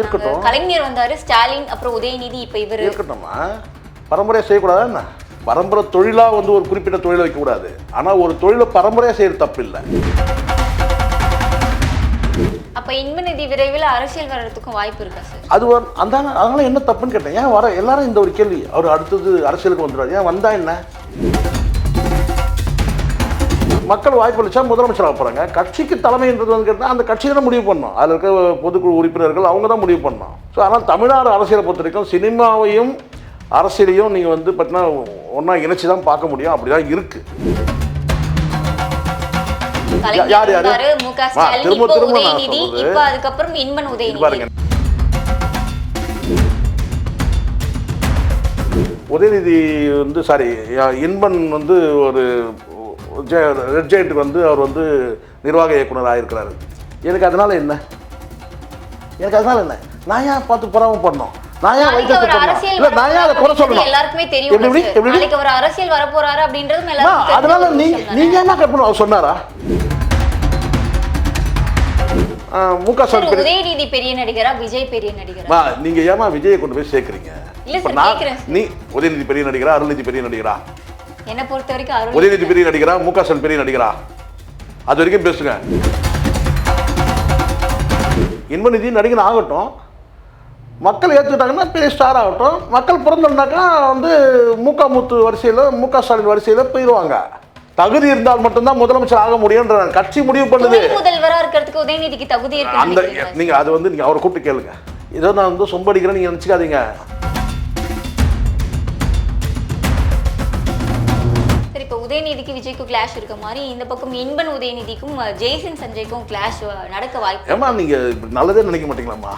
இருக்கட்டும். கலைஞர் வந்தாரு ஸ்டாலின் அப்புறம் உதயநிதி இப்ப இவரு. இருக்கட்டும்மா. பரம்பரையாக செய்யக்கூடாதா என்ன? பரம்பரை தொழிலாக வந்து ஒரு குறிப்பிட்ட தொழிலை வைக்கக்கூடாது. ஆனால் ஒரு தொழிலை பரம்பரையாக செய்யறது தப்பு இல்லை அப்ப இன்ப நிதி விரைவில் அரசியல் வர்றதுக்கும் வாய்ப்பு இருக்கா சார்? அது வந்து அந்த அதனால என்ன தப்புன்னு கேட்டேன். ஏன் வர எல்லாரும் இந்த ஒரு கேள்வி. அவர் அடுத்தது அரசியலுக்கு வந்துடுவார். ஏன் வந்தா என்ன? மக்கள் வாய்ப்பு அளிச்சா முதலமைச்சராக போகிறாங்க கட்சிக்கு தலைமைன்றது வந்து கேட்டால் அந்த கட்சி தான் முடிவு பண்ணணும். அதில் இருக்க பொதுக்குழு உறுப்பினர்கள் அவங்க தான் முடிவு பண்ணணும். ஸோ ஆனால் தமிழ்நாடு அரசியலை பொறுத்த வரைக்கும் சினிமாவையும் அரசியலையும் நீங்கள் வந்து பார்த்தீங்கன்னா ஒன்றா இணைச்சி தான் பார்க்க முடியும். அப்படி தான் இருக்குது யார் யாரு? மு க திரும்ப திரும்ப. இப்ப அதுக்கப்புறம் இன்பன் இது உதயநிதி. பாருங்க. உதயநிதி வந்து சாரி இன்பன் வந்து ஒரு ரெட் ஜெயண்ட்டுக்கு வந்து அவர் வந்து நிர்வாக இயக்குனர் ஆயிருக்கிறாரு. எனக்கு அதனால என்ன? எனக்கு அதனால என்ன? நான் ஏன் பார்த்து பொறாம பண்ணோம் நான் ஏன் நாளைக்கு வைத்தியத்தை அவர் பண்ணோம் அரசியல் இல்லை நான் ஏன் அதை குறை வரப்போறாரு சொல்லணும்? எல்லாருக்குமே எப்படி தெரியும் எப்படி? சார். எப்படி? நாளைக்கு அவர் அரசியல் வர போறாரு அப்படின்றதும் அதனால. நீங்க என்ன கேட்கணும்? அவர் சொன்னாரா? மு க ஸ்டாலின் உதயநிதி பெரிய நடிகரா? விஜய் பெரிய நடிகரா? நீங்க ஏமா விஜயை கொண்டு போய் சேர்க்குறீங்க. நீ உதயநிதி பெரிய நடிகரா அருள்நிதி பெரிய நடிகரா? என்ன பொறுத்த வரைக்கும் உதயநிதி பெரிய நடிகரா மு க ஸ்டாலின் பெரிய நடிகரா? அது வரைக்கும் பேசுங்க. இன்பநிதி நடிகன் ஆகட்டும். மக்கள் ஏற்றுக்கிட்டாங்கன்னா பெரிய ஸ்டார் ஆகட்டும். மக்கள் பிறந்தோம்னாக்கா வந்து மூக்கா முத்து வரிசையில் மு க ஸ்டாலின் வரிசையில் போயிடுவாங்க தகுதி இருந்தால் மட்டும்தான் முதலமைச்சர் ஆக முடியுன்ற கட்சி முடிவு பண்ணுது. துணை முதல்வரா இருக்கிறதுக்கு உதயநிதிக்கு தகுதி அந்த நீங்க அது வந்து நீங்க அவரை கூப்பிட்டு கேளுங்க. ஏதோ நான் வந்து சொம்படிக்கிறேன் நீங்க நினச்சிக்காதீங்க. உதயநிதிக்கு விஜய்க்கும் கிளாஷ் இருக்க மாதிரி இந்த பக்கம் இன்பன் உதயநிதிக்கும் ஜெய்சன் சஞ்சய்க்கும் கிளாஷ் நடக்க வாய்ப்பு ஏமா நீங்க நல்லதே நினைக்க மாட்டீங்களாம்மா?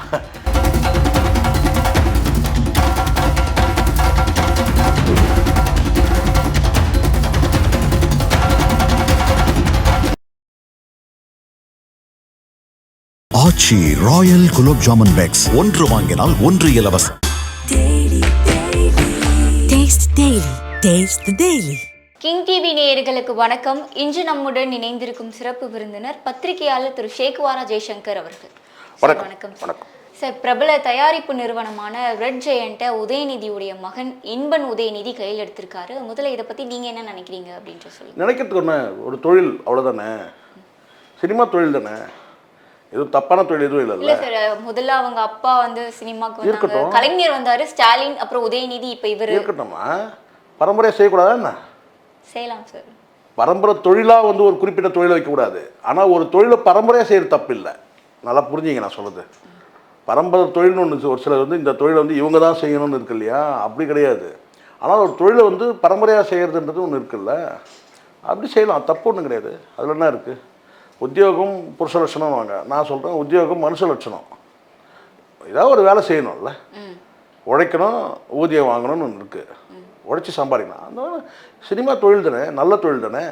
Aachi royal gulab jamun packs. ஒன்று வாங்கினால் ஒன்று இலவசம். Taste கிங் டிவி நேயர்களுக்கு வணக்கம். இன்று நம்முடன் இணைந்திருக்கும் சிறப்பு விருந்தினர் பத்திரிகையாளர் திரு ஷேக்வாரா ஜெய்சங்கர் அவர்கள். வணக்கம். வணக்கம் சார். பிரபல தயாரிப்பு நிறுவனமான ரெட் ஜெயண்ட்டை உதயநிதியுடைய மகன் இன்பன் உதயநிதி கையில் எடுத்திருக்காரு. முதல்ல இதை பத்தி நீங்க என்ன நினைக்கிறீங்க அப்படின்ட்டு சொல்லி நினைக்கிறதுக்கு ஒன்று ஒரு தொழில் அவ்வளோதானே சினிமா தொழில் தானே? எதுவும் தப்பான தொழில் எதுவும் இல்ல இல்லைல்ல சார் முதல்ல அவங்க அப்பா வந்து சினிமாக்கு வந்தாங்க. இருக்கட்டும். கலைஞர் வந்தாரு ஸ்டாலின் அப்புறம் உதயநிதி இப்ப இவரு. இருக்கட்டும்மா. பரம்பரையாக செய்யக்கூடாதா என்ன? செய்யலாம் சார் பரம்பரை தொழிலாக வந்து ஒரு குறிப்பிட்ட தொழிலை வைக்கக்கூடாது. ஆனால் ஒரு தொழிலை பரம்பரையாக செய்கிறது தப்பு இல்லை நல்லா புரிஞ்சுங்க நான் சொல்கிறது பரம்பரை தொழில்னு ஒன்று ஒரு சிலர் வந்து இந்த தொழிலை வந்து இவங்க தான் செய்யணும்னு இருக்கு இல்லையா? அப்படி கிடையாது. ஆனால் ஒரு தொழிலை வந்து பரம்பரையாக செய்கிறதுன்றது ஒன்று இருக்குல்ல? அப்படி செய்யலாம். தப்பு ஒன்றும் கிடையாது. அதில் என்ன இருக்குது உத்தியோகம் புருஷ லட்சணம் வாங்க. நான் சொல்கிறேன் உத்தியோகம் மனுஷ லட்சணம். ஏதாவது ஒரு வேலை செய்யணும்ல? உழைக்கணும் ஊதியம் வாங்கணும்னு ஒன்று இருக்குது உழைச்சி சம்பாதிக்கணும் அந்த சினிமா தொழில் தானே நல்ல தொழில் தானே.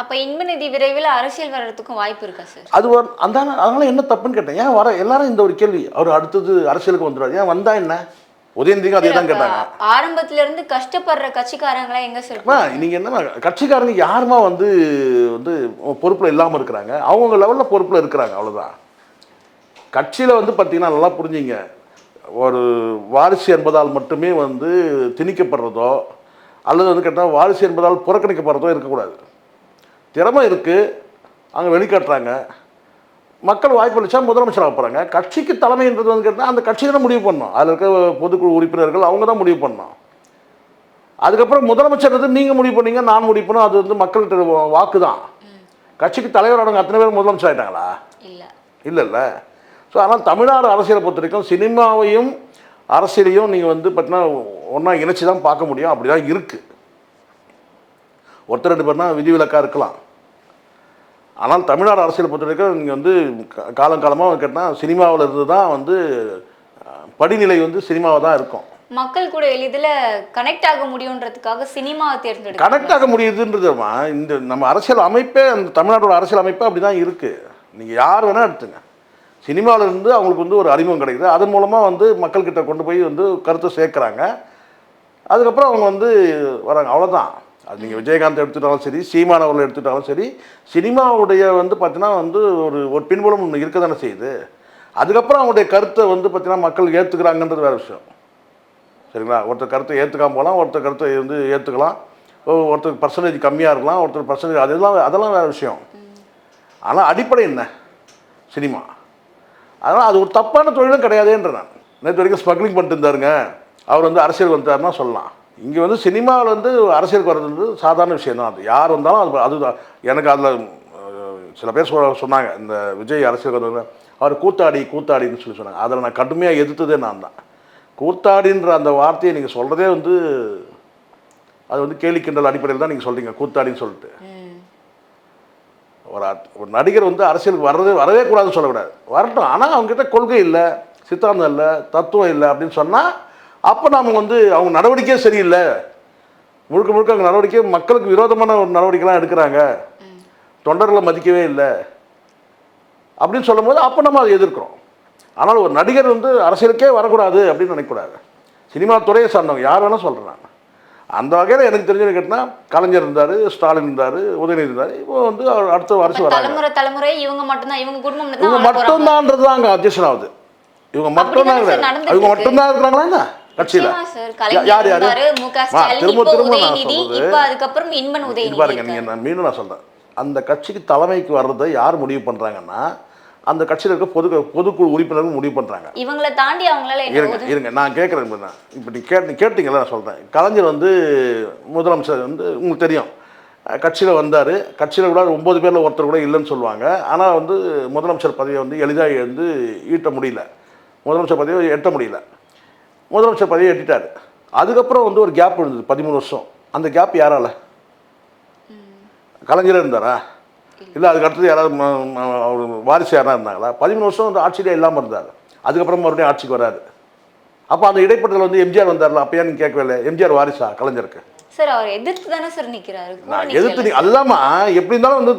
அப்ப இன்பநிதி விரைவில் அரசியல் வர்றதுக்கும் வாய்ப்பு இருக்கா சார் அது ஒரு அந்த அதனால என்ன தப்புன்னு கேட்டேன். ஏன் வர எல்லாரும் இந்த ஒரு கேள்வி. அவர் அடுத்தது அரசியலுக்கு வந்துடுவார். ஏன் வந்தா என்ன? உதயநிதிக்கும் அதே தான் கேட்டாங்க. ஆரம்பத்துல இருந்து கஷ்டப்படுற கட்சிக்காரங்களா எங்க சார் நீங்கள் என்ன கட்சிக்காரங்க யாருமா வந்து வந்து பொறுப்பில் இல்லாமல் இருக்கிறாங்க? அவங்க லெவலில் பொறுப்பில் இருக்கிறாங்க அவ்வளோதான் கட்சியில் வந்து பார்த்தீங்கன்னா நல்லா புரிஞ்சுங்க. ஒரு வாரிசு என்பதால் மட்டுமே வந்து திணிக்கப்படுறதோ அல்லது வந்து கேட்டால் வாரிசு என்பதால் புறக்கணிக்கப்படுறதோ இருக்கக்கூடாது. திறமை இருக்குது அங்கே வெளிக்காட்டுறாங்க. மக்கள் வாய்ப்பு அளிச்சா முதலமைச்சராக போகிறாங்க கட்சிக்கு தலைமைன்றது வந்து கேட்டால் அந்த கட்சி தான் முடிவு பண்ணணும் அதில் இருக்க பொதுக்குழு உறுப்பினர்கள் அவங்க தான் முடிவு பண்ணணும் அதுக்கப்புறம் முதலமைச்சர் வந்து நீங்கள் முடிவு பண்ணீங்க நான் முடிவு பண்ணோம் அது வந்து மக்கள்கிட்ட வாக்கு தான் கட்சிக்கு தலைவரானவங்க அத்தனை பேர் முதலமைச்சர் ஆயிட்டாங்களா? இல்ல. இல்லைல்ல. ஸோ ஆனால் தமிழ்நாடு அரசியலை பொறுத்த வரைக்கும் சினிமாவையும் அரசியலையும் நீங்கள் வந்து பார்த்தீங்கன்னா ஒன்றா இணைச்சி தான் பார்க்க முடியும். அப்படி தான் இருக்குது ஒருத்தர் ரெண்டு பேர்னா விதிவிலக்காக இருக்கலாம். ஆனால் தமிழ்நாடு அரசியலை பொறுத்த வரைக்கும் நீங்கள் வந்து காலங்காலமாக கேட்டால் சினிமாவில் இருந்து தான் வந்து படிநிலை வந்து சினிமாவாக தான் இருக்கும். மக்கள் கூட எளிதில் கனெக்ட் ஆக முடியுன்றதுக்காக சினிமாவை தேர்ந்தெடுக்க கனெக்ட் ஆக முடியுதுன்றதுமா இந்த நம்ம அரசியல் அமைப்பே அந்த தமிழ்நாட்டோட அரசியல் அமைப்பே அப்படி தான் இருக்குது நீங்கள் யார் வேணால் எடுத்துங்க. சினிமாவில் இருந்து அவங்களுக்கு வந்து ஒரு அறிமுகம் கிடைக்குது. அதன் மூலமாக வந்து மக்கள்கிட்ட கொண்டு போய் வந்து கருத்தை சேர்க்குறாங்க. அதுக்கப்புறம் அவங்க வந்து வராங்க. அவ்வளோதான் அது நீங்கள் விஜயகாந்த் எடுத்துட்டாலும் சரி சீமான் அவர்கள் எடுத்துட்டாலும் சரி சினிமாவுடைய வந்து பார்த்தீங்கன்னா வந்து ஒரு ஒரு பின்புலம் ஒன்று இருக்க தானே செய்யுது. அதுக்கப்புறம் அவங்களுடைய கருத்தை வந்து பார்த்தீங்கன்னா மக்கள் ஏற்றுக்கிறாங்கன்றது வேறு விஷயம். சரிங்களா? ஒருத்தர் கருத்தை ஏற்றுக்காம போகலாம் ஒருத்தர் கருத்தை வந்து ஏற்றுக்கலாம் ஒருத்தர் பர்சன்டேஜ் கம்மியாக இருக்கலாம் ஒருத்தர் பர்சன்டேஜ் அதெல்லாம் அதெல்லாம் வேறு விஷயம். ஆனால் அடிப்படை என்ன? சினிமா. அதனால் அது ஒரு தப்பான தொழிலும் கிடையாதுன்ற நான். நேற்று வரைக்கும் ஸ்மக்லிங் பண்ணிட்டு இருந்தாருங்க. அவர் வந்து அரசியல் வந்தாருன்னா சொல்லலாம். இங்கே வந்து சினிமாவில் வந்து அரசியலுக்கு வர்றது வந்து சாதாரண விஷயம் தான் அது. யார் வந்தாலும் அது அது எனக்கு அதில் சில பேர் சொ சொன்னாங்க இந்த விஜய் அரசியல் வந்தவங்க அவர் கூத்தாடி கூத்தாடின்னு சொல்லி சொன்னாங்க. அதில் நான் கடுமையாக எதிர்த்ததே நான் தான். கூத்தாடின்ற அந்த வார்த்தையை நீங்கள் சொல்கிறதே வந்து அது வந்து கேலி கிண்டல் அடிப்படையில் தான் நீங்கள் சொல்கிறீங்க கூத்தாடின்னு சொல்லிட்டு. ஒரு ஒரு நடிகர் வந்து அரசியலுக்கு வர்றதே வரவே கூடாதுன்னு சொல்லக்கூடாது. வரட்டும். ஆனால் அவங்ககிட்ட கொள்கை இல்லை சித்தாந்தம் இல்லை தத்துவம் இல்லை அப்படின்னு சொன்னால் அப்போ நாம் வந்து அவங்க நடவடிக்கையே சரியில்லை. முழுக்க முழுக்க அவங்க நடவடிக்கை மக்களுக்கு விரோதமான ஒரு நடவடிக்கைலாம் எடுக்கிறாங்க. தொண்டர்களை மதிக்கவே இல்லை. அப்படின்னு சொல்லும்போது அப்போ நம்ம அதை எதிர்க்கிறோம். ஆனால் ஒரு நடிகர் வந்து அரசியலுக்கே வரக்கூடாது அப்படின்னு நினைக்கக்கூடாது. சினிமா துறையை சார்ந்தவங்க யார் வேணால் சொல்கிறேன் நான். அந்த வகையில் எனக்கு தெரிஞ்சது கேட்டால் கலைஞர் இருந்தார் ஸ்டாலின் இருந்தார் உதயநிதி இருந்தார். இப்போ வந்து அடுத்த வருஷம் வராங்க. தலைமுறை தலைமுறை இவங்க மட்டும்தான் இவங்க குடும்பம் இவங்க மட்டும் தான் மட்டும்தான்றது தான் அங்கே ஆகுது இவங்க மட்டும்தான் இவங்க. மட்டும்தான் இருக்கிறாங்களா என்ன? கட்சியில். யார் யாரு? திரும்ப திரும்ப நான் சொல்றது- பாருங்க. நீங்கள் நான் மீண்டும் நான் சொல்கிறேன் அந்த கட்சிக்கு தலைமைக்கு வர்றதை யார் முடிவு பண்ணுறாங்கன்னா அந்த கட்சியில் இருக்க பொது பொதுக்குழு உறுப்பினர்கள் முடிவு பண்ணுறாங்க இவங்களை தாண்டி அவங்களால இருங்க இருங்க நான் கேட்குறேன் இப்போ நீ கேட்டு கேட்டீங்களா நான் சொல்கிறேன் கலைஞர் வந்து முதலமைச்சர் வந்து உங்களுக்கு தெரியும். கட்சியில் வந்தார். கட்சியில் கூட ஒம்பது பேரில் ஒருத்தர் கூட இல்லைன்னு சொல்லுவாங்க. ஆனால் வந்து முதலமைச்சர் பதவியை வந்து எளிதாக வந்து ஈட்ட முடியல. முதலமைச்சர் பதவியை எட்ட முடியல. முதலமைச்சர் பதவியை எட்டிட்டார். அதுக்கப்புறம் வந்து ஒரு கேப் இருந்தது பதிமூணு வருஷம். அந்த கேப் யாரால? கலைஞரே இருந்தாரா? இல்லை அதுக்கு அடுத்தது யாராவது அவர் வாரிசு யாராவது இருந்தாங்களா? பதிமூணு வருஷம் வந்து ஆட்சியிலே இல்லாமல் இருந்தார். அதுக்கப்புறம் மறுபடியும் ஆட்சிக்கு வராரு. அப்போ அந்த இடைப்பட்டத்தில் வந்து எம்ஜிஆர் வந்தார்ல அப்போ ஏன் கேட்கவே இல்லை எம்ஜிஆர் வாரிசா கலைஞருக்கு? சார் அவர் எதிர்த்து தானே சார் நிக்கிறாரு. கூட நான். எதிர்த்து நீ அதுதான்மா எப்படி இருந்தாலும் வந்து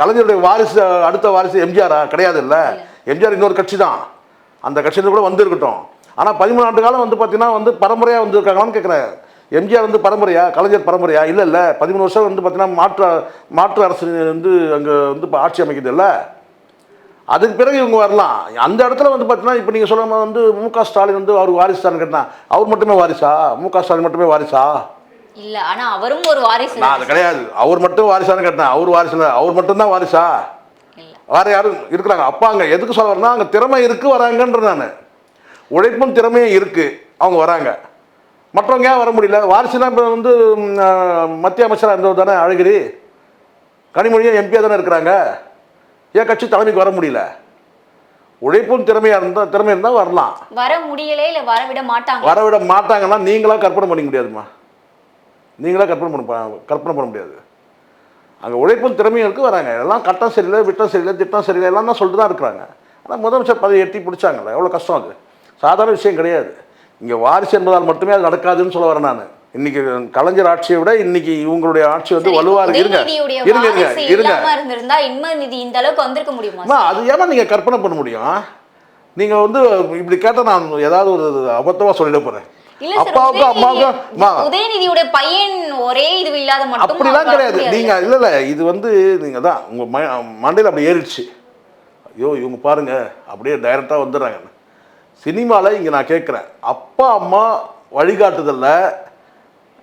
கலைஞருடைய வாரிசு அடுத்த வாரிசு எம்ஜிஆரா? கிடையாது இல்லை. எம்ஜிஆர் இன்னொரு கட்சி தான் அந்த கட்சியில கூட வந்து இருக்கட்டும். ஆனால் பதிமூணு ஆண்டு காலம் வந்து பார்த்தீங்கன்னா வந்து பரம்பரையாக வந்திருக்காங்களான்னு கேட்குறேன் எம்ஜிஆர் வந்து பரம்பரையா கலைஞர் பரம்பரையா? இல்லை இல்லை. பதிமூணு வருஷம் வந்து பார்த்தீங்கன்னா மாற்று மாற்று அரசு வந்து அங்கே வந்து இப்போ ஆட்சி அமைக்குது இல்லை? அதுக்கு பிறகு இவங்க வரலாம். அந்த இடத்துல வந்து பார்த்தீங்கன்னா இப்போ நீங்கள் சொல்லும்போது வந்து மு க ஸ்டாலின் வந்து அவர் வாரிசுதான்னு கேட்டா அவர் மட்டுமே வாரிசா? மு க ஸ்டாலின் மட்டுமே வாரிசா? இல்ல ஆனா அவரும் ஒரு வாரிசு நான் அது கிடையாது. அவர் மட்டும் வாரிசான்னு கேட்டேன் அவர் வாரிசு அவர் மட்டும்தான் வாரிசா? வேற யாரும் இருக்கிறாங்க. அப்பா அங்கே எதுக்கு சொல்ல வரேன்னா அங்கே திறமை இருக்கு வராங்கன்ற நான். உழைப்பும் திறமையும் இருக்கு அவங்க வராங்க. மற்றவங்க ஏன் வர முடியல? வாரிசுனா இப்போ வந்து மத்திய அமைச்சராக இருந்தவர் தானே அழகிரி? கனிமொழியும் எம்பியாக தானே இருக்கிறாங்க. ஏன் கட்சி தலைமைக்கு வர முடியல? உழைப்பும் திறமையாக இருந்தால் திறமை இருந்தால் வரலாம். வர முடியல இல்ல வர விட மாட்டாங்க. வரவிட மாட்டாங்கன்னா நீங்களா கற்பனை பண்ணிக்க முடியாதும்மா நீங்களா கற்பனை பண்ண கற்பனை பண்ண முடியாது. அங்கே உழைப்பும் திறமையும் இருக்கு வராங்க. எல்லாம் கட்டம் சரியில்லை விட்டம் சரியில்லை திட்டம் சரியில்லை எல்லாம் தான் சொல்லிட்டு தான் இருக்கிறாங்க. ஆனால் முதலமைச்சர் பதவி எட்டி பிடிச்சாங்கல்ல எவ்வளோ கஷ்டம் அது? சாதாரண விஷயம் கிடையாது. இங்கே வாரிசு என்பதால் மட்டுமே அது நடக்காதுன்னு சொல்ல வரேன் நான். இன்னைக்கு கலைஞர் ஆட்சியை விட இன்னைக்கு இவங்களுடைய ஆட்சி வந்து வலுவா இருங்க. இருங்க இருங்க இருங்க. அது ஏமா நீங்கள் கற்பனை பண்ண முடியும்? நீங்கள் வந்து இப்படி கேட்டால் நான் ஏதாவது ஒரு அபத்தமாக சொல்லிட சார் அப்பாவுக்கும் அம்மாவுக்கும் அம்மா. உதயநிதி- உதயநிதியுடைய பையன் ஒரே இது இல்லாத மட்டும் அப்படிலாம் கிடையாது. நீங்க இல்ல இல்ல இது வந்து நீங்க தான். உங்க மண்டையில் அப்படி ஏறிடுச்சு. ஐயோ இவங்க பாருங்க. அப்படியே டைரக்டாக வந்துடுறாங்க. சினிமாவில் இங்கே நான் கேட்குறேன் அப்பா அம்மா வழிகாட்டுதலில்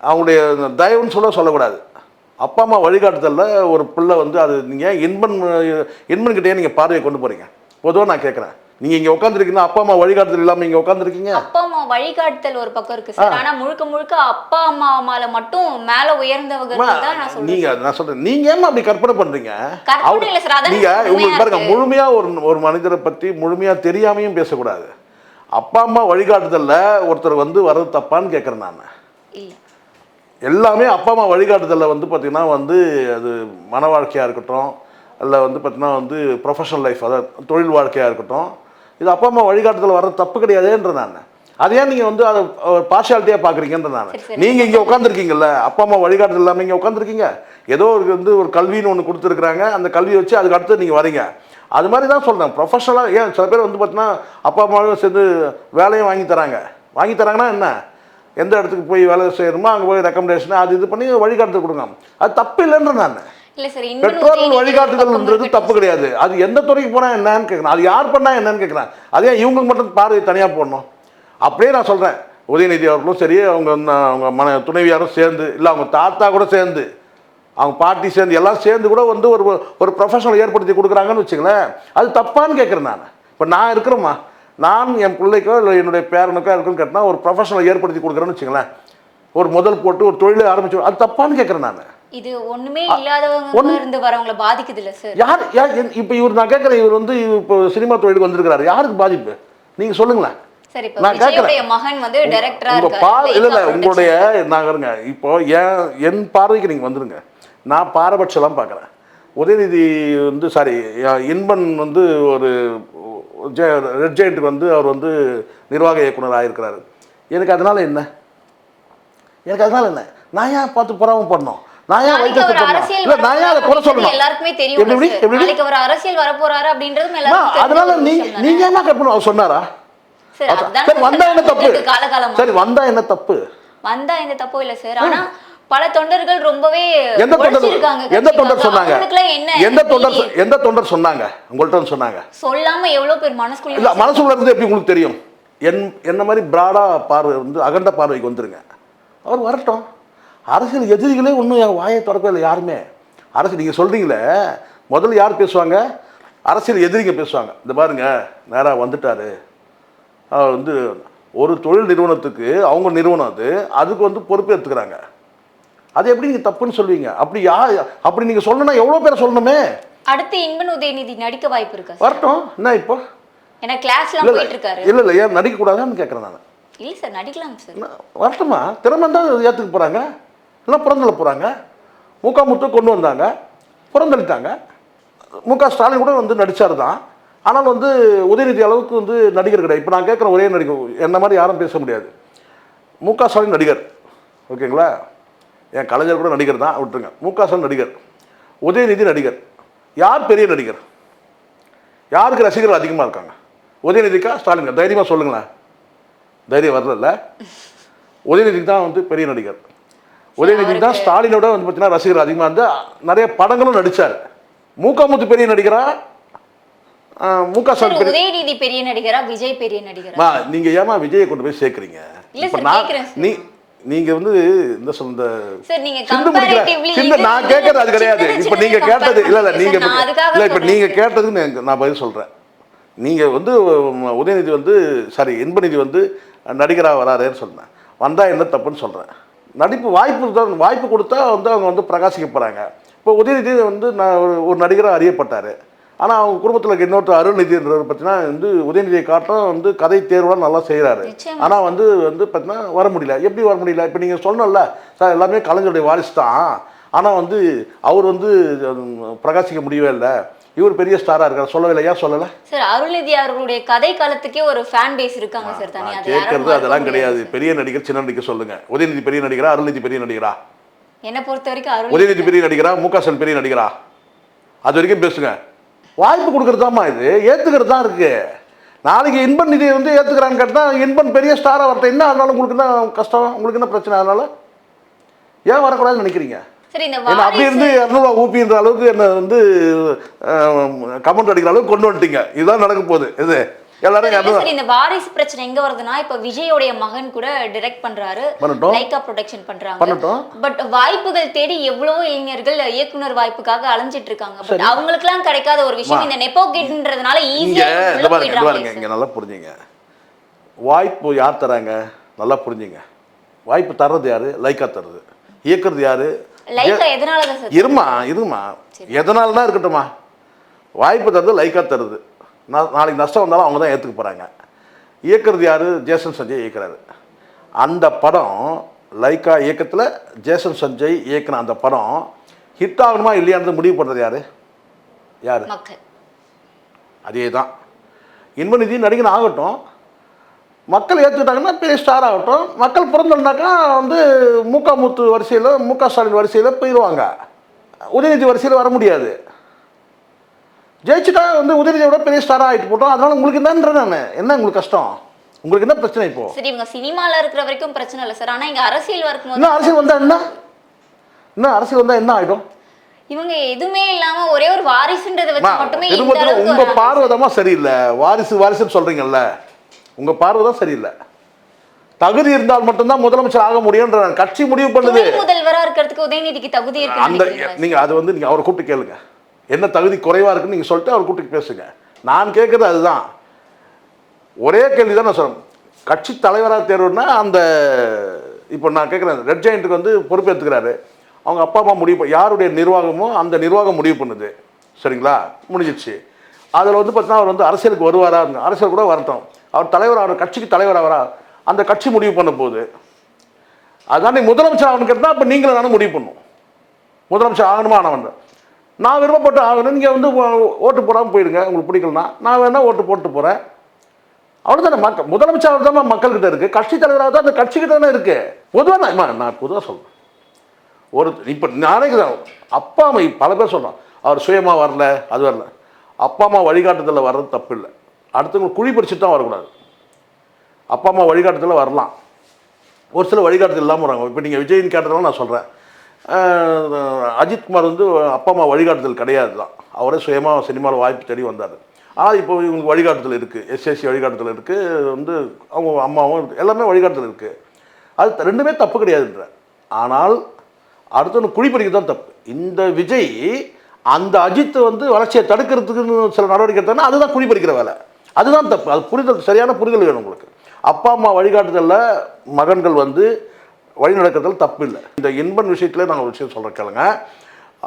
அவங்களுடைய தயவுன்னு சொல்ல சொல்லக்கூடாது. அப்பா அம்மா வழிகாட்டுதலில் ஒரு பிள்ளை வந்து அது நீங்கள் இன்பன் இன்பன்கிட்டயே நீங்கள் பார்வையை கொண்டு போகிறீங்க பொதுவாக நான் கேட்குறேன் நீங்கள் இங்கே உட்காந்துருக்கீங்கன்னா அப்பா அம்மா வழிகாட்டுதல் இல்லாமல் இங்கே உட்காந்துருக்கீங்க அப்பா அம்மா வழிகாட்டுதல் ஒரு பக்கம் இருக்கு சார். ஆனா முழுக்க முழுக்க அப்பா அம்மா மேல மட்டும் மேல உயர்ந்தவங்க தான் நான் சொல்றேன் நீங்க நான் சொல்றேன். நீங்க ஏமா அப்படி கற்பனை பண்றீங்க? கற்பனை இல்ல சார், அதான் நீங்க உங்களுக்கு பாருங்க. முழுமையா ஒரு ஒரு மனிதரை பத்தி முழுமையா தெரியாமையும் பேசக்கூடாது. அப்பா அம்மா வழிகாட்டுதல்ல ஒருத்தர் வந்து வர்றது தப்பான்னு கேட்கறேன் நான். எல்லாமே அப்பா அம்மா வழிகாட்டுதலில் வந்து பார்த்தீங்கன்னா வந்து அது மன வாழ்க்கையாக இருக்கட்டும் இல்லை வந்து பார்த்தீங்கன்னா வந்து ப்ரொஃபஷனல் லைஃப் அதாவது தொழில் வாழ்க்கையாக இருக்கட்டும் இது அப்பா அம்மா வழிகாட்டுதல் வர்றது தப்பு கிடையாதுன்ற நான். அது ஏன் நீங்கள் வந்து அதை பார்ஷியாலிட்டியாக பார்க்குறீங்கன்ற நான். நீங்கள் இங்கே உட்காந்துருக்கீங்கல்ல அப்பா அம்மா வழிகாட்டுதல் இல்லாமல் இங்கே உட்காந்துருக்கீங்க ஏதோ ஒரு வந்து ஒரு கல்வின்னு ஒன்று கொடுத்துருக்குறாங்க அந்த கல்வியை வச்சு அதுக்கு அடுத்து நீங்கள் வரீங்க. அது மாதிரி தான் சொல்கிறேன் ப்ரொஃபஷனலாக ஏன் சில பேர் வந்து பார்த்தீங்கன்னா அப்பா அம்மாவும் சேர்ந்து வேலையும் வாங்கி தராங்க. வாங்கி தராங்கன்னா என்ன? எந்த இடத்துக்கு போய் வேலை செய்யணுமோ அங்கே போய் ரெக்கமெண்டேஷன் அது இது பண்ணி வழிகாட்டுதல் கொடுங்க. அது தப்பு இல்லைன்ற நான். பெற்றோர்கள் வழிகாட்டுதல்ன்றது தப்பு கிடையாது. அது எந்த துறைக்கு போனா என்னன்னு கேட்கணும் அது யார் பண்ணா என்னன்னு கேட்குறேன் அதே இவங்களுக்கு மட்டும் பார்வை தனியா போடணும்? அப்படியே நான் சொல்றேன். உதயநிதி அவர்களும் சரி அவங்க அவங்க மன துணைவியாரும் சேர்ந்து இல்லை அவங்க தாத்தா கூட சேர்ந்து அவங்க பாட்டி சேர்ந்து எல்லாம் சேர்ந்து கூட வந்து ஒரு ஒரு ப்ரொஃபஷனல் ஏற்படுத்தி கொடுக்குறாங்கன்னு வச்சுங்களேன் அது தப்பான்னு கேட்குறேன் நான். இப்போ நான் இருக்கிறேம்மா. நான் என் பிள்ளைக்கோ இல்லை என்னுடைய பேரனுக்கோ இருக்குன்னு கேட்டினா ஒரு ப்ரொஃபஷனல் ஏற்படுத்தி கொடுக்குறேன்னு வச்சுங்களேன் ஒரு முதல் போட்டு ஒரு தொழிலை ஆரம்பிச்சு அது தப்பான்னு கேட்குறேன் நான். இது ஒண்ணுமே இல்லாதவங்க இருந்து வரவங்களை பாதிக்குது இல்ல சார் யார் யார் இப்போ இவர் நான் கேட்குறேன் இவர் வந்து இப்போ சினிமா தொழிலுக்கு வந்திருக்கிறாரு. யாருக்கு பாதிப்பு? நீங்கள் சொல்லுங்களேன். சரி இப்ப நான் கேட்கறேன். மகன் வந்து டைரக்டரா இல்லை இல்லை உங்களுடைய. நான் இருங்க இப்போ என் என் பார்வைக்கு நீங்கள் வந்துருங்க. நான் பாரபட்சம்லாம் பார்க்குறேன். உதயநிதி வந்து சாரி இன்பன் வந்து ஒரு ரெட் ஜெயண்ட்டுக்கு வந்து அவர் வந்து நிர்வாக இயக்குனர் ஆயிருக்கிறாரு. எனக்கு அதனால என்ன? எனக்கு அதனால என்ன? நான் ஏன் பார்த்து பொறாம பண்ணோம் நான் ஏன் அரசியல் இல்லை நான் ஏன் அதை குறை வரப்போறாரு சொல்லணும்? எல்லாருக்குமே தெரியும் எப்படி சார். எப்படி? நாளைக்கு அவர் அரசியல் வரப்போறாரு அப்படின்றதும் அதனால ஒரு நீங்க என்ன கேட்கணும் அவர் சொன்னாரா? சார், வந்தா என்ன தப்பு. சரி வந்தா என்ன தப்பு? வந்தா எந்த தப்பும் இல்ல சார் ஆனா பல தொண்டர்கள் ரொம்பவே எந்த தொண்டர் எந்த தொண்டர். சொன்னாங்க? எந்த தொண்டர்? எந்த தொண்டர் சொன்னாங்க? உங்கள்ட்ட சொன்னாங்க. சொல்லாம எவ்வளவு பேர் இல்ல மனசுக்குள்ள மனசுக்குள்ள இருந்து எப்படி உங்களுக்கு தெரியும்? என் என்ன மாதிரி பிராடா பார்வை வந்து அகண்ட பார்வைக்கு வந்துருங்க. அவர் வரட்டும். அரசியல் எதிரிகளே ஒன்றும் என் வாயை திறக்கவே இல்லை யாருமே. அரசியல் நீங்கள் சொல்கிறீங்களே முதல்ல யார் பேசுவாங்க? அரசியல் எதிரிங்க பேசுவாங்க. இந்த பாருங்க நேராக வந்துட்டாரு. அவர் வந்து ஒரு தொழில் நிறுவனத்துக்கு அவங்க நிறுவனம் அது அதுக்கு வந்து பொறுப்பு எடுத்துக்கிறாங்க அது எப்படி நீங்கள் தப்புன்னு சொல்லுவீங்க? அப்படி யா அப்படி நீங்கள் சொல்லணும்னா எவ்வளோ பேரை சொல்லணுமே? அடுத்து இன்பன் உதயநிதி நடிக்க வாய்ப்பு இருக்கா? வரட்டும். என்ன இப்போ? ஏன்னா கிளாஸ்லாம் இல்லை போயிட்டு இருக்காரு இல்லை இல்லை. ஏன் நடிக்கக்கூடாதான்னு கேட்குறேன் நான். இல்ல சார் நடிக்கலாம் சார். வரட்டுமா? திறமை தான் ஏற்றுக்க போகிறாங்க எல்லாம் புறந்தள்ள போகிறாங்க முக முத்து கொண்டு வந்தாங்க. புறந்தளித்தாங்க முக ஸ்டாலின் கூட வந்து நடிச்சார் தான். ஆனால் வந்து உதயநிதி அளவுக்கு வந்து நடிகர் கிடையாது. இப்போ நான் கேட்குற ஒரே நடிகர் என்ன மாதிரி யாரும் பேச முடியாது. முக ஸ்டாலின் நடிகர். ஓகேங்களா? என் கலைஞர் கூட நடிகர் தான் விட்டுருங்க. முக ஸ்டாலின் நடிகர். உதயநிதி நடிகர். யார் பெரிய நடிகர்? யாருக்கு ரசிகர்கள் அதிகமாக இருக்காங்க? உதயநிதிக்கா ஸ்டாலின்கா? தைரியமாக சொல்லுங்களேன். தைரியம் வரல உதயநிதிக்கு தான் வந்து பெரிய நடிகர். உதயநிதி தான் ஸ்டாலினோட வந்து பார்த்தீங்கன்னா ரசிகர் அதிகமாக வந்து நிறைய படங்களும் நடிச்சார். மூக்காமுத்து பெரிய நடிகரா? முக சார் ஸ்டாலின் பெரிய உதயநிதி பெரிய நடிகரா விஜய் பெரிய நடிகரா? மா, நீங்க ஏமா விஜயை கொண்டு போய் சேர்க்குறீங்க. நீ நீங்க வந்து இந்த சொந்த சார் நீங்க சிந்து நான் கேட்கறது அது கிடையாது. இப்ப நீங்க கேட்டது இல்ல இல்ல நீங்க இல்ல இப்ப நீங்க. கேட்டதுக்கு நான் பதில் சொல்றேன். நீங்க வந்து உதயநிதி வந்து சாரி இன்பநிதி வந்து நடிகரா வராருன்னு சொன்னேன். வந்தா என்ன தப்புன்னு சொல்றேன். நடிப்பு வாய்ப்பு தான் வாய்ப்பு கொடுத்தா வந்து அவங்க வந்து பிரகாசிக்க போறாங்க. இப்போ உதயநிதி வந்து நான் ஒரு ஒரு நடிகராக அறியப்பட்டார். ஆனால் அவங்க குடும்பத்தில் இருக்க இன்னொருத்தர் அருள்நிதின்றவர் பார்த்தீங்கன்னா வந்து உதயநிதியை காட்டும் வந்து கதை தேர்வுலாம் நல்லா செய்கிறாரு. ஆனால் வந்து வந்து பார்த்தீங்கன்னா வர முடியல. எப்படி வர முடியல? இப்போ நீங்கள் சொன்னல சார் எல்லாமே கலைஞருடைய வாரிசு தான். ஆனால் வந்து அவர் வந்து பிரகாசிக்க முடியவே இல்லை. இவர் பெரிய ஸ்டாராக இருக்கார். சொல்லவே இல்லை. ஏன் சொல்லலை? சார் அருள்நிதி அவர்களுடைய கதை காலத்துக்கே ஒரு ஃபேன் பேஸ் இருக்காங்க சார் தனியா. கேட்கறது அதெல்லாம் கிடையாது. பெரிய நடிகர் சின்ன நடிகர் சொல்லுங்க. உதயநிதி பெரிய நடிகரா அருள்நிதி பெரிய நடிகரா? என்னை பொறுத்த வரைக்கும் உதயநிதி பெரிய நடிகரா முக ஸ்டாலின் பெரிய நடிகரா? அது வரைக்கும் பேசுங்க. வாய்ப்பு கொடுக்கறதாம்மா இது. ஏத்துக்கிறது தான் இருக்கு. நாளைக்கு இன்பன் நிதியை வந்து ஏத்துக்கிறான்னு கேட்டா இன்பன் பெரிய ஸ்டாரா வரட்டும். என்ன அதனால உங்களுக்கு என்ன கஷ்டம்? உங்களுக்கு என்ன பிரச்சனை அதனால? ஏன் வரக்கூடாதுன்னு நினைக்கிறீங்க? அப்படி இருந்து இரநூறுவா ஊப்பின்ற அளவுக்கு என்ன வந்து கமெண்ட் அடிக்கிற அளவுக்கு கொண்டு வந்துட்டீங்க. இதுதான் நடக்க போகுது. இது எல்லாரும் இந்த வாரிசு பிரச்சனை எங்க வருதுன்னா இப்ப விஜயோடைய மகன் கூட டைரக்ட் பண்றாரு. லைக்கா ப்ரொடக்ஷன் பண்றாங்க. பட் வாய்ப்புகள் தேடி எவ்வளவோ இளைஞர்கள் இயக்குனர் வாய்ப்புக்காக அலைஞ்சிட்டு இருக்காங்க. பட் அவங்களுக்கு எல்லாம் கிடைக்காத ஒரு விஷயம் இந்த நெப்போ கிட்ன்றதுனால ஈஸியா இங்க நல்லா புரிஞ்சுங்க. வாய்ப்பு யார் தராங்க? நல்லா புரிஞ்சுங்க. வாய்ப்பு தர்றது யாரு? லைக்கா தருது இயக்குறது யாரு? இருமா இருமா. எதனால தான் இருக்கட்டுமா? வாய்ப்பு தருது லைக்கா தருது நாளைக்கு நஷ்டம் வந்தாலும் அவங்க தான் ஏற்றுக்க போகிறாங்க இயக்குறது யாரு? ஜேசன் சஞ்சய் இயக்குறாரு. அந்த படம் லைக்கா இயக்கத்தில் ஜேசன் சஞ்சய் இயக்குன அந்த படம் ஹிட் ஆகணுமா இல்லையான்றது முடிவு பண்ணுறது யாரு? யார்? அதே தான் இன்பநிதி நடிகன் ஆகட்டும் மக்கள் ஏற்றுக்கிட்டாங்கன்னா பெரிய ஸ்டார் ஆகட்டும் மக்கள் பிறந்தோம்னாக்கா வந்து மூக்கா முத்து வரிசையில் முக ஸ்டாலின் வரிசையில் போயிடுவாங்க உதயநிதி வரிசையில் வர முடியாது. ஜெயிச்சுட்டா வந்து உதயநிதியை விட பெரிய ஸ்டாராக ஆகிட்டு போட்டோம். அதனால உங்களுக்கு என்னன்ற நான்? என்ன உங்களுக்கு கஷ்டம்? உங்களுக்கு என்ன பிரச்சனை இப்போ? சரி இவங்க சினிமால இருக்கிற வரைக்கும் பிரச்சனை இல்லை சார். ஆனா இங்க அரசியல் வரும்போது இன்னும் அரசியல் வந்தால் என்ன? இன்னும் அரசியல் வந்தால் என்ன ஆகிடும் இவங்க எதுவுமே இல்லாம ஒரே ஒரு வாரிசுன்றதை வச்சு மட்டுமே திரும்ப இந்த திரும்ப அளவுக்கு உங்க வராங்க. பார்வை சரியில்லை. வாரிசு வாரிசுன்னு சொல்றீங்கல்ல. உங்க பார்வை தான் சரியில்லை. தகுதி இருந்தால் மட்டும்தான் முதலமைச்சர் ஆக முடியும்ன்ற கட்சி முடிவு பண்ணுது. முதல்வரா இருக்கிறதுக்கு உதயநிதிக்கு தகுதி அந்த இருக்கு நீங்க அது வந்து நீங்க அவரை கூப்பிட்டு கேளுங்க. என்ன தகுதி குறைவாக இருக்குன்னு நீங்கள் சொல்லிட்டு அவர் கூப்பிட்டு பேசுங்க. நான் கேட்குறது அதுதான். ஒரே கேள்வி தான் நான் சொல்கிறேன் கட்சி தலைவராக தேர்வுனா அந்த இப்போ நான் கேட்குறேன் ரெட் ஜெயிண்ட்டுக்கு வந்து பொறுப்பேற்றுக்கிறாரு அவங்க அப்பா அம்மா முடிவு யாருடைய நிர்வாகமோ அந்த நிர்வாகம் முடிவு பண்ணுது. சரிங்களா? முடிஞ்சிச்சு அதில் வந்து பார்த்தீங்கன்னா அவர் வந்து அரசியலுக்கு வருவாரா? அரசியல் கூட வரட்டும் அவர் தலைவர் அவர் கட்சிக்கு தலைவர் ஆவாரா? அந்த கட்சி முடிவு பண்ண போகுது. அதான் நீ முதலமைச்சர் ஆகணும் கேட்டால் அப்போ நீங்களும் நானும் முடிவு பண்ணும். முதலமைச்சர் ஆகணுமா? ஆனவன் நான் விருப்பப்பட்டு ஆகணும். நீங்கள் வந்து ஓட்டு போடாமல் போயிடுங்க. உங்களுக்கு பிடிக்கலனா நான் வேணால் ஓட்டு போட்டு போகிறேன் அவ்வளோதானே மக்கள். முதலமைச்சர் தான் மக்கள்கிட்ட இருக்குது கட்சி தலைவராக தான் அந்த கட்சிக்கிட்ட தானே இருக்குது பொதுவாக நான் நான் பொதுவாக சொல்கிறேன் ஒரு இப்போ நானே அப்பா அம்மா பல பேர் சொல்கிறோம் அவர் சுயமாக வரல அது வரல. அப்பா அம்மா வழிகாட்டுதலில் வர்றது தப்பு இல்லை அடுத்தவங்க குழி பறிச்சுட்டு தான் வரக்கூடாது. அப்பா அம்மா வழிகாட்டுதலில் வரலாம். ஒரு சில வழிகாட்டுதல் இல்லாமல் வராங்க. இப்போ நீங்கள் விஜயின் கேட்டதெல்லாம் நான் சொல்கிறேன் அஜித்குமார் வந்து அப்பா அம்மா வழிகாட்டுதல் கிடையாது தான் அவரே சுயமாக சினிமாவில் வாய்ப்பு தேடி வந்தார். ஆனால் இப்போ இவங்களுக்கு வழிகாட்டுதல் இருக்குது எஸ்எஸ்சி வழிகாட்டுதல் இருக்குது வந்து அவங்க அம்மாவும் இருக்குது எல்லாமே வழிகாட்டுதல் இருக்குது அது த- ரெண்டுமே தப்பு கிடையாதுன்ற. ஆனால் அடுத்தவனு குழிப்பறிக்க தான் தப்பு. இந்த விஜய் அந்த அஜித் வந்து வளர்ச்சியை தடுக்கிறதுக்குன்னு சில நடவடிக்கை எடுத்தாங்கன்னா அதுதான் குழிப்பறிக்கிற வேலை. அதுதான் தப்பு. அது புரிதல் சரியான புரிதல் வேணும் உங்களுக்கு. அப்பா அம்மா வழிகாட்டுதலில் மகன்கள் வந்து வழி நடக்கிறதுல தப்பு இல்லை இந்த இன்பன் விஷயத்தில் நான் ஒரு விஷயம் சொல்கிறேன் கேளுங்க.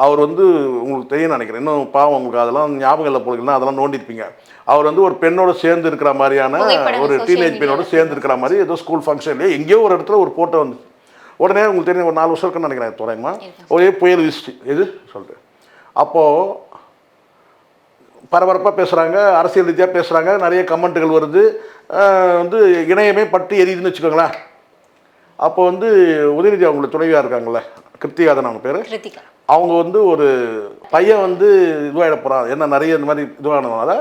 அவர் வந்து உங்களுக்கு தெரியும் நினைக்கிறேன். இன்னும் பாவம் உங்களுக்கு அதெல்லாம் ஞாபகம் இல்லை போகிறீங்கன்னா அதெல்லாம் நோண்டிருப்பீங்க அவர் வந்து ஒரு பெண்ணோட சேர்ந்து இருக்கிற மாதிரியான ஒரு டீனேஜ் பெண்ணோட சேர்ந்து இருக்கிற மாதிரி ஏதோ ஸ்கூல் ஃபங்க்ஷன்லேயே எங்கேயோ ஒரு இடத்துல ஒரு ஃபோட்டோ வந்து. உடனே உங்களுக்கு தெரியும் ஒரு நாலு வருஷம் இருக்குன்னு நினைக்கிறேன் துறையமா ஒரே புயல் வீசிச்சு. எது? சொல்லிட்டு. அப்போது பரபரப்பாக பேசுகிறாங்க அரசியல் ரீதியாக பேசுகிறாங்க நிறைய கமெண்ட்டுகள் வருது. வந்து இணையமே பட்டு எரியுதுன்னு வச்சுக்கோங்களேன். அப்போ வந்து உதயநிதி அவங்களோட துணைவியாக இருக்காங்கல்ல கிருத்திகாதன் அவங்க பேர். அவங்க வந்து ஒரு பையன் வந்து இதுவாகிட போகிறான் என்ன நிறைய இந்த மாதிரி இதுவானதுனால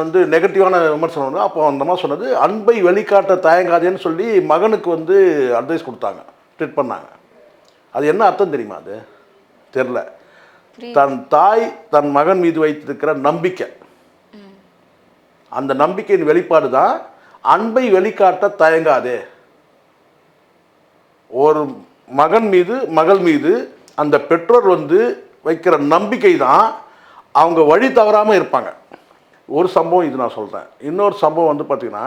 வந்து நெகட்டிவான விமர்சனம் வந்து அப்போ அந்த மாதிரி சொன்னது அன்பை வெளிக்காட்ட தயங்காதேன்னு சொல்லி மகனுக்கு வந்து அட்வைஸ் கொடுத்தாங்க. ட்ரீட் பண்ணாங்க. அது என்ன அர்த்தம் தெரியுமா அது? தெரில தன் தாய் தன் மகன் மீது வைத்திருக்கிற நம்பிக்கை. அந்த நம்பிக்கையின் வெளிப்பாடு தான் அன்பை வெளிக்காட்ட தயங்காதே. ஒரு மகன் மீது மகள் மீது அந்த பெற்றோர் வந்து வைக்கிற நம்பிக்கை தான் அவங்க வழி தவறாமல் இருப்பாங்க. ஒரு சம்பவம் இது நான் சொல்கிறேன் இன்னொரு சம்பவம் வந்து பார்த்திங்கன்னா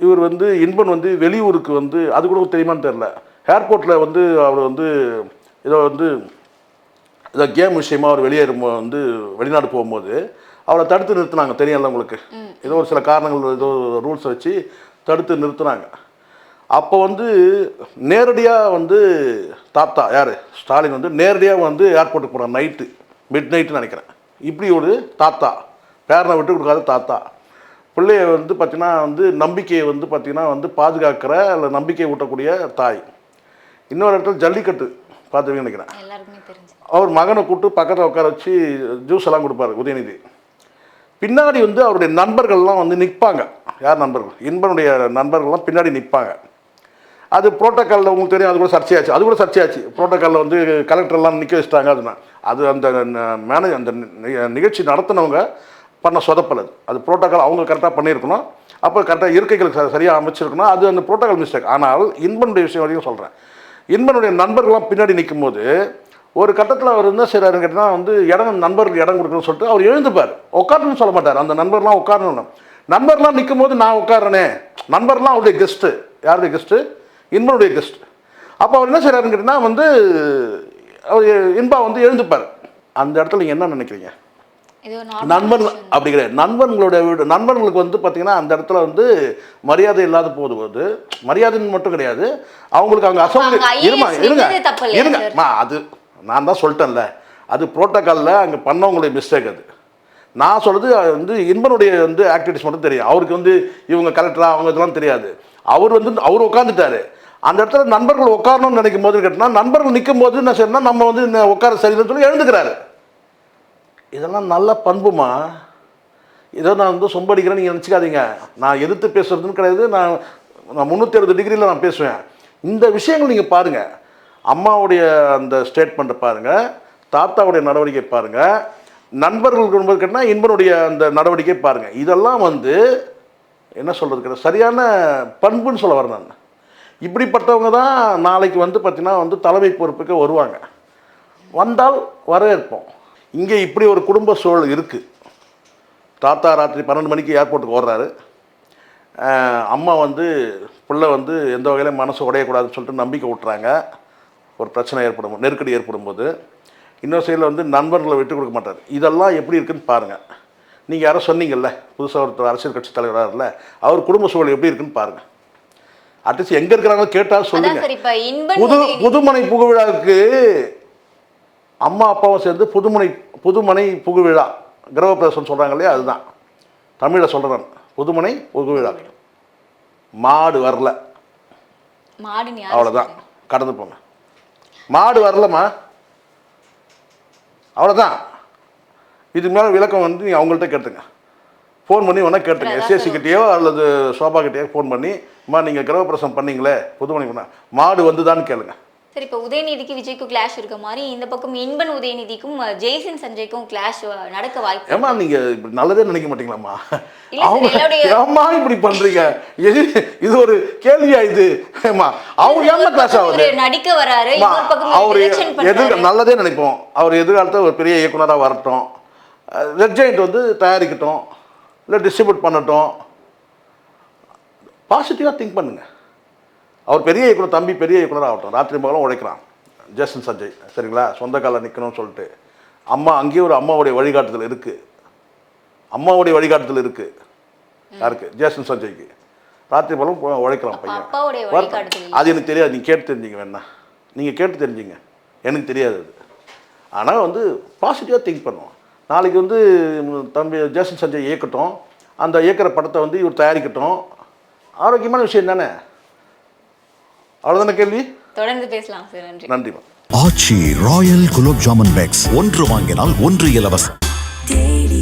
இவர் வந்து இன்பன் வந்து வெளியூருக்கு வந்து அது கூட தெரியுமான்னு தெரில ஏர்போர்ட்டில் வந்து அவர் வந்து ஏதோ வந்து ஏதோ கேம் விஷயமா அவர் வெளியேறும் வந்து வெளிநாடு போகும்போது அவரை தடுத்து நிறுத்தினாங்க. தெரியல உங்களுக்கு? ஏதோ ஒரு சில காரணங்கள் ஏதோ ரூல்ஸை வச்சு தடுத்து நிறுத்தினாங்க. அப்போ வந்து நேரடியாக வந்து தாத்தா யார்? ஸ்டாலின் வந்து நேரடியாக வந்து ஏர்போர்ட்டுக்கு போனார் நைட்டு மிட் நைட்டுன்னு நினைக்கிறேன். இப்படி ஒரு தாத்தா பேரனை விட்டு கொடுக்காத தாத்தா. பிள்ளைய வந்து பார்த்தீங்கன்னா வந்து நம்பிக்கையை வந்து பார்த்தீங்கன்னா வந்து பாதுகாக்கிற இல்லை நம்பிக்கையை ஊட்டக்கூடிய தாய். இன்னொரு இடத்துல ஜல்லிக்கட்டு பார்த்துருவீங்கன்னு நினைக்கிறேன். அவர் மகனை கூப்பிட்டு பக்கத்தில் உட்கார வச்சு ஜூஸ் எல்லாம் கொடுப்பாரு உதயநிதி. பின்னாடி வந்து அவருடைய நண்பர்கள்லாம் வந்து நிற்பாங்க யார் நண்பர்கள்? இன்பனுடைய நண்பர்கள்லாம் பின்னாடி நிற்பாங்க அது புரோட்டோக்காலில் உங்களுக்கு தெரியும் அது கூட சர்ச்சையாச்சு. அது கூட சர்ச்சையாச்சு. புரோட்டோக்காலில் வந்து கலெக்டர்லாம் நிற்க வச்சுட்டாங்க அதுனா. அது அந்த மேனேஜ் அந்த நி- நிகழ்ச்சி நடத்தினவங்க பண்ண சொதப்பல் அது. அது புரோட்டோக்கால் அவங்க கரெக்டாக பண்ணியிருக்கணும். அப்போ கரெக்டாக இருக்கைகள் ச- சரியாக அமைச்சிருக்கணும். அது அந்த புரோட்டோக்கால் மிஸ்டேக் ஆனால் இன்பனுடைய விஷயம் வரைக்கும் சொல்கிறேன் இன்பனுடைய நண்பர்கள்லாம் பின்னாடி நிற்கும்போது ஒரு கட்டத்தில் அவர் என்ன செய்கிறாருன்னு கேட்டால் வந்து இடம் நண்பர்கள் இடம் கொடுக்கணும்னு சொல்லிட்டு அவர் எழுந்துப்பார். உட்காரணும்னு சொல்ல மாட்டார். அந்த நண்பர்லாம் உட்காரணும் நண்பர்லாம் நிற்கும் போது நான் உட்காரனே நண்பர்லாம் அவருடைய கெஸ்ட்டு யாருடைய கெஸ்ட்டு இன்பனுடைய கெஸ்ட். அப்போ அவர் என்ன செய்கிறாருன்னு கேட்டிங்கன்னா வந்து அவர் இன்பா வந்து எழுந்துப்பார். அந்த இடத்துல நீங்கள் என்ன நினைக்கிறீங்க? நண்பன். அப்படி கிடையாது. நண்பர்களுடைய வீடு நண்பர்களுக்கு வந்து பார்த்தீங்கன்னா அந்த இடத்துல வந்து மரியாதை இல்லாத போது போது மரியாதைன்னு மட்டும் கிடையாது. அவங்களுக்கு அவங்க IAS இருமா இருங்க. நின்னது தப்பு இல்லையா இருங்க. சார்? மா அது நான் தான் சொல்லிட்டேன்ல. அது புரோட்டோக்காலில் அங்கே பண்ணவங்களுடைய மிஸ்டேக் அது. நான் சொல்றது அது வந்து இன்பனுடைய வந்து ஆக்டிவிட்டிஸ் மட்டும் தெரியும். அவருக்கு வந்து இவங்க கலெக்டரா அவங்க இதெல்லாம் தெரியாது. அவர் வந்து அவர் உட்காந்துட்டாரு அந்த இடத்துல நண்பர்கள் உட்காரணும்னு நினைக்கும் போது கேட்டால் நண்பர்கள் நிற்கும் போது என்ன செய்யணும் நம்ம வந்து உட்கார சரியில்லைன்னு சொல்லி எழுந்துக்கிறாரு. இதெல்லாம் நல்ல பண்புமா? ஏதோ நான் வந்து சொம்படிக்கிறேன் நீங்கள் நினச்சிக்காதீங்க. நான் எதிர்த்து பேசுகிறதுன்னு கிடையாது. நான் நான் முந்நூற்றி அறுபது டிகிரியில் நான் பேசுவேன். இந்த விஷயங்கள் நீங்கள் பாருங்கள் அம்மாவுடைய அந்த ஸ்டேட்மெண்ட்டை பாருங்கள் தாத்தாவுடைய நடவடிக்கை பாருங்கள் நண்பர்கள் குடும்பம் கேட்டால் இன்பனுடைய அந்த நடவடிக்கை பாருங்கள் இதெல்லாம் வந்து என்ன சொல்கிறதுக்கு சரியான பண்புன்னு சொல்ல வரேன் நான். இப்படிப்பட்டவங்க தான் நாளைக்கு வந்து பார்த்திங்கன்னா வந்து தலைமை பொறுப்புக்கு வருவாங்க. வந்தால் வரவேற்போம். இங்கே இப்படி ஒரு குடும்ப சூழல் இருக்குது தாத்தா ராத்திரி பன்னெண்டு மணிக்கு ஏர்போர்ட்டுக்கு ஓடுறாரு. அம்மா வந்து பிள்ளை வந்து எந்த வகையிலும் மனசு உடையக்கூடாதுன்னு சொல்லிட்டு நம்பிக்கை விட்டுறாங்க ஒரு பிரச்சனை ஏற்படும் நெருக்கடி ஏற்படும் போது இன்னொரு சைடில் வந்து நண்பர்களை விட்டு கொடுக்க மாட்டார். இதெல்லாம் எப்படி இருக்குன்னு பாருங்கள் நீங்கள் யாரோ சொன்னீங்கல்ல புதுசாக ஒருத்தர் அரசியல் கட்சி தலைவராக இல்லை அவர் குடும்ப சூழல் எப்படி இருக்குன்னு பாருங்கள் அட்லீஸ்ட் எங்கே இருக்கிறாங்களோ கேட்டால் இன்பன் புது புதுமனை புகுவிழாவுக்கு அம்மா அப்பாவும் சேர்ந்து புதுமனை புதுமனை புகுவிழா கிரகப்பிரவேசம் சொல்கிறாங்க இல்லையா அதுதான். தமிழில் சொல்கிறேன் புதுமனை புகுவிழா. மாடு வரல. அவ்வளோதான்? கடந்து போங்க. மாடு வரலம்மா. அவ்வளோதான் இதுக்கு மேலே விளக்கம் வந்து நீங்கள் அவங்கள்ட்ட கேட்டுங்க. ஃபோன் பண்ணி வேணால் கேட்டுங்க அதான் எஸ்எஸ்சி கிட்டேயோ அல்லது சோபா கிட்டேயோ ஃபோன் பண்ணி அம்மா நீங்கள் கிரகப்பிரசம் பண்ணீங்களே புதுமனை பண்ண மாடு வந்துதான்னு கேளுங்க. சரி இப்போ உதயநிதிக்கு விஜய்க்கும் கிளாஷ் இருக்க மாதிரி இந்த பக்கம் இன்பன் உதயநிதிக்கும் ஜெய்சன் சஞ்சய்க்கும் கிளாஷ் நடக்க வாய்ப்பு ஏம்மா நீங்கள் இப்படி நல்லதே நினைக்க மாட்டீங்களாம்மா? அவங்க ஏம்மா இப்படி பண்ணுறீங்க இது இது ஒரு கேள்வியா இது? ஏம்மா அவங்க ஏம்மா கிளாஸ் ஆகுது நடிக்க வராரு அவர் எதிர் நல்லதே நினைப்போம். அவர் எதிர்காலத்தில் ஒரு பெரிய இயக்குனராக வரட்டும். ரெட் ஜெயிண்ட் வந்து தயாரிக்கட்டும். இல்லை டிஸ்ட்ரிபியூட் பண்ணட்டும். பாசிட்டிவாக திங்க் பண்ணுங்க. அவர் பெரிய இயக்குனர் தம்பி பெரிய இயக்குனர் ஆகட்டும். ராத்திரி பகலும் உழைக்கிறான். ஜேசன் சஞ்சய் சரிங்களா? சொந்த காலில் நிற்கணும்னு சொல்லிட்டு. அம்மா அங்கேயே ஒரு அம்மாவுடைய வழிகாட்டுதல் இருக்குது அம்மாவுடைய வழிகாட்டுதல் இருக்குது யாருக்கு? ஜேசன் சஞ்சய்க்கு. ராத்திரி பகலும் போ- உழைக்கிறான் பையன். அது எனக்கு தெரியாது. நீங்கள் கேட்டு தெரிஞ்சுங்க வேணா. நீங்கள் கேட்டு தெரிஞ்சுங்க. எனக்கு தெரியாது அது. ஆனால் வந்து பாசிட்டிவாக திங்க் பண்ணுவோம். நாளைக்கு வந்து தம்பி ஜேசன் சஞ்சய் இயக்கட்டும். அந்த இயக்குற படத்தை வந்து இவர் தயாரிக்கட்டும். ஆரோக்கியமான விஷயம் தானே அவ்வளோதானே கேள்வி? தொடர்ந்து பேசலாம் சார். நன்றி. நன்றிம்மா ஆச்சி ராயல் குலோப் ஜாமன் பேக்ஸ். ஒன்று வாங்கினால் ஒன்று இலவசம். Daily,